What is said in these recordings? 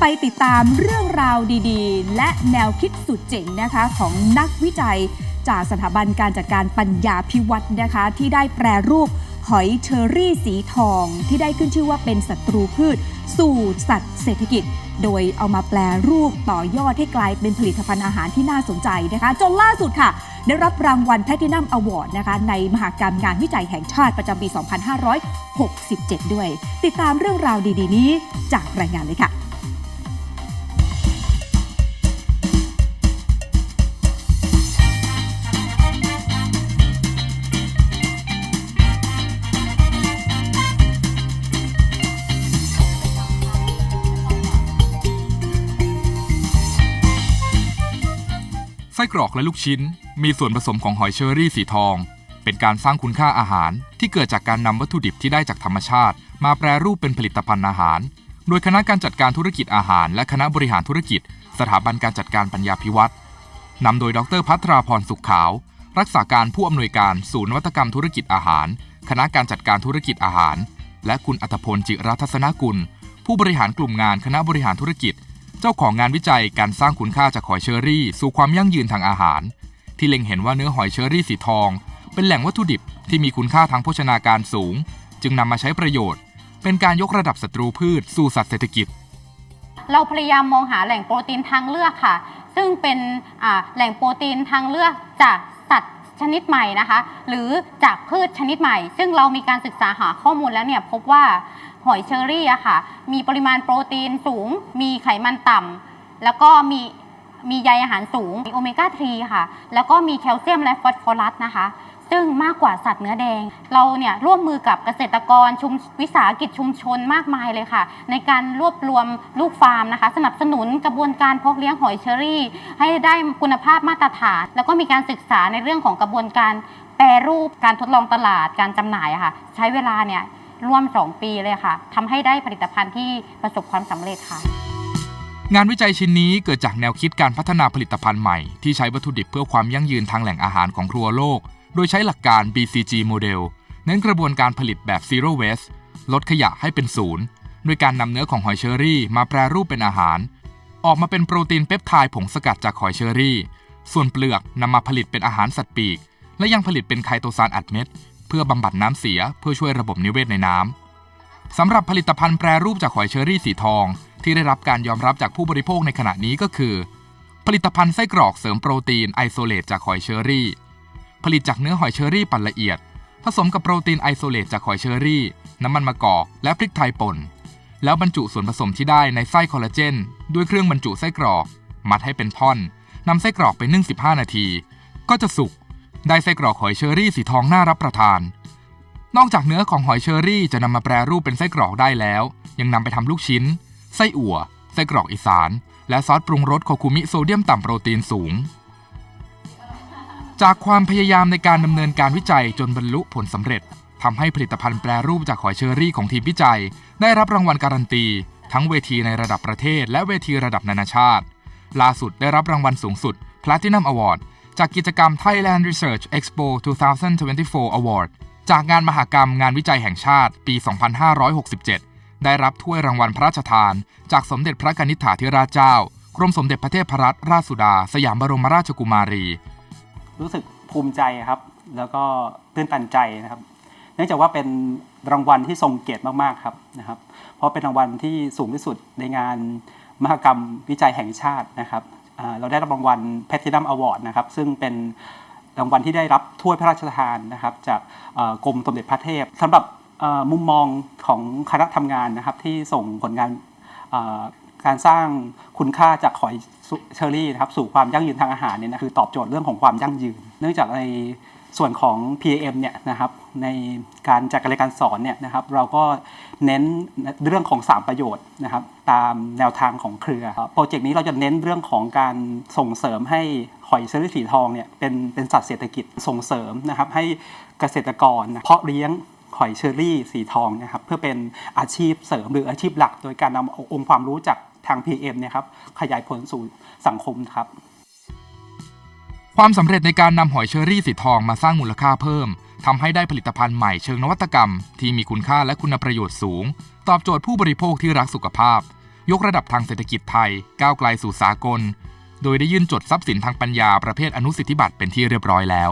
ไปติดตามเรื่องราวดีๆ และแนวคิดสุดเจ๋งนะคะของนักวิจัย จากสถาบันการจัดการปัญญาพิวัตรนะคะ ที่ได้แปรรูปหอยเชอรี่สีทอง ที่ได้ขึ้นชื่อว่าเป็นศัตรูพืช สู่สัตว์เศรษฐกิจ โดยเอามาแปลรูปต่อยอดให้กลายเป็นผลิตภัณฑ์อาหารที่น่าสนใจนะคะ จนล่าสุดค่ะ ได้รับรางวัลแพทินัมอวอร์ดนะคะ ในมหากรรมงานวิจัยแห่งชาติประจำปี 2567 ด้วย ติดตามเรื่องราวดี ๆ นี้จากรายงานเลยค่ะ ส้กรอกและลูกชิ้น มีส่วนผสมของหอยเชอรี่สีทอง เป็นการสร้างคุณค่าอาหารที่เกิดจากการนำวัตถุดิบที่ได้จากธรรมชาติ มาแปรรูปเป็นผลิตภัณฑ์อาหาร โดยคณะการจัดการธุรกิจอาหาร และคณะบริหารธุรกิจ สถาบันการจัดการปัญญาพิวัตรนำโดยดรพัทราพรสุขขาว รักษาการผู้อำนวยการศูนย์นวัตกรรมธุรกิจอาหาร คณะการจัดการธุรกิจอาหาร และคุณอัตพลจิรัทศนกุล ผู้บริหารกลุ่มงานคณะบริหารธุรกิจ เจ้าของงานวิจัยการสร้างคุณค่าจากหอยเชอรี่ สู่ความยั่งยืนทางอาหาร ที่เล็งเห็นว่าเนื้อหอยเชอรี่สีทอง เป็นแหล่งวัตถุดิบที่มีคุณค่าทางโภชนาการสูง จึงนำมาใช้ประโยชน์ เป็นการยกระดับศัตรูพืชสู่สัตว์เศรษฐกิจ เราพยายามมองหาแหล่งโปรตีนทางเลือกค่ะ ซึ่งเป็นแหล่งโปรตีนทางเลือกจากสัตว์ชนิดใหม่นะคะ หรือจากพืชชนิดใหม่ ซึ่งเรามีการศึกษาหาข้อมูลแล้วเนี่ยพบว่า หอยเชอรี่อะค่ะ มีปริมาณโปรตีนสูง มีไขมันต่ำแล้วก็มีมีใยอาหารสูง มีโอเมก้า 3 ค่ะ แล้วก็มีแคลเซียมและฟอสฟอรัสนะคะ ซึ่งมากกว่าสัตว์เนื้อแดง เราเนี่ยร่วมมือกับเกษตรกรชุมวิสาหกิจชุมชนมากมายเลยค่ะ ในการรวบรวมลูกฟาร์มนะคะ สนับสนุนกระบวนการเพาะเลี้ยงหอยเชอรี่ ให้ได้คุณภาพมาตรฐาน แล้วก็มีการศึกษาในเรื่องของกระบวนการแปรรูปการทดลองตลาดการจำหน่ายค่ะ ใช้เวลาเนี่ย ร่วม 2 ปีเลยค่ะทำให้ได้ผลิตภัณฑ์ที่ประสบความสำเร็จค่ะ งานวิจัยชิ้นนี้เกิดจากแนวคิดการพัฒนาผลิตภัณฑ์ใหม่ ที่ใช้วัตถุดิบเพื่อความยั่งยืนทางแหล่งอาหารของครัวโลก โดยใช้หลักการ BCG โมเดลเน้นกระบวนการผลิตแบบ Zero Waste ลดขยะให้เป็นศูนย์โดยการนำเนื้อของหอยเชอรี่ มาแปรรูปเป็นอาหาร ออกมาเป็นโปรตีนเปปไทด์ผงสกัดจากหอยเชอรี่ ส่วนเปลือกนำมาผลิตเป็นอาหารสัตว์ปีก และยังผลิตเป็นไคโตซานอัดเม็ด เพื่อบำบัดน้ำเสียเพื่อช่วยระบบนิเวศในน้ำสำหรับผลิตภัณฑ์แปรรูปจากหอยเชอรี่สีทอง ที่ได้รับการยอมรับจากผู้บริโภคในขณะนี้ก็คือ ผลิตภัณฑ์ไส้กรอกเสริมโปรตีนไอโซเลตจากหอยเชอรี่ ผลิตจากเนื้อหอยเชอรี่ปั่นละเอียด ผสมกับโปรตีนไอโซเลตจากหอยเชอรี่ น้ำมันมะกอกและพริกไทยป่น แล้วบรรจุส่วนผสมที่ได้ในไส้คอลลาเจน ด้วยเครื่องบรรจุไส้กรอก มัดให้เป็นท่อนนำไส้กรอกไปนึ่ง15 นาที ก็จะสุก ได้ไส้กรอกหอยเชอรี่สีทองน่ารับประทาน นอกจากเนื้อของหอยเชอรี่จะนำมาแปรรูปเป็นไส้กรอกได้แล้ว ยังนำไปทำลูกชิ้น ไส้อั่ว ไส้กรอกอีสาน และซอสปรุงรสโคคุมิโซเดียมต่ำโปรตีนสูง จากความพยายามในการดำเนินการวิจัยจนบรรลุผลสำเร็จทำให้ผลิตภัณฑ์แปรรูปจากหอยเชอรี่ของทีมวิจัย ได้รับรางวัลการันตี ทั้งเวทีในระดับประเทศ และเวทีระดับนานาชาติ ล่าสุดได้รับรางวัลสูงสุด Platinum Award จากกิจกรรม Thailand Research Expo 2024 Award จากงานมหกรรมงานวิจัยแห่งชาติปี 2567 ได้รับถ้วยรางวัลพระราชทาน จากสมเด็จพระกนิษฐาธิราชเจ้า กรมสมเด็จพระเทพรัตนราชสุดา สยามบรมราชกุมารี รู้สึกภูมิใจครับ แล้วก็ตื้นตันใจนะครับ เนื่องจากว่าเป็นรางวัลที่ทรงเกียรติมากๆครับนะครับ เพราะเป็นรางวัลที่สูงที่สุดในงานมหกรรมวิจัยแห่งชาตินะครับ เราได้รับรางวัล Platinum Award นะครับซึ่งเป็นรางวัลที่ได้รับถ้วยพระราชทานนะครับจากกรมสมเด็จพระเทพสำหรับมุมมองของคณะทำงานนะครับที่ส่งผลงานการสร้างคุณค่าจากหอยเชอรี่นะครับสู่ความยั่งยืนทางอาหารเนี่ยนะคือตอบโจทย์เรื่องของความยั่งยืน เนื่องจากใน ส่วนของ PAM เนี่ยนะครับในการจัดการเรียนการสอนเนี่ยนะครับเราก็เน้นเรื่องของ 3 ประโยชน์นะครับตามแนวทางของเครือโปรเจกต์นี้เราจะเน้นเรื่องของการส่งเสริมให้หอยเชอรี่สีทองเนี่ยเป็นเป็นสัตว์เศรษฐกิจส่งเสริมนะครับให้เกษตรกรเพาะเลี้ยงหอยเชอรี่สีทองนะครับเพื่อเป็นอาชีพเสริมหรืออาชีพหลัก โดยการนำอาองค์ความรู้จากทาง PM เนี่ยครับขยายผลสู่สังคมครับ ความสำเร็จในการนำหอยเชอรี่สีทองมาสร้างมูลค่าเพิ่มทำให้ได้ผลิตภัณฑ์ใหม่เชิงนวัตกรรม ที่มีคุณค่าและคุณประโยชน์สูง ตอบโจทย์ผู้บริโภคที่รักสุขภาพ ยกระดับทางเศรษฐกิจไทย ก้าวไกลสู่สากล โดยได้ยื่นจดทรัพย์สินทางปัญญาประเภทอนุสิทธิบัตรเป็นที่เรียบร้อยแล้ว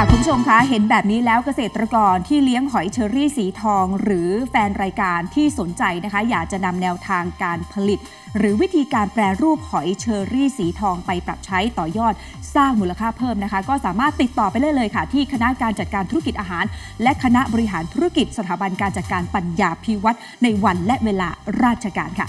ค่ะคุณผู้ชมคะเห็นแบบนี้แล้วเกษตรกรที่เลี้ยงหอยเชอรี่สีทอง หรือแฟนรายการที่สนใจนะคะ อยากจะนำแนวทางการผลิต หรือวิธีการแปรรูปหอยเชอรี่สีทองไปปรับใช้ต่อยอดสร้างมูลค่าเพิ่มนะคะ ก็สามารถติดต่อไปได้เลยค่ะ ที่คณะการจัดการธุรกิจอาหาร และคณะบริหารธุรกิจสถาบันการจัดการปัญญาพิวัตรในวันและเวลาราชการค่ะ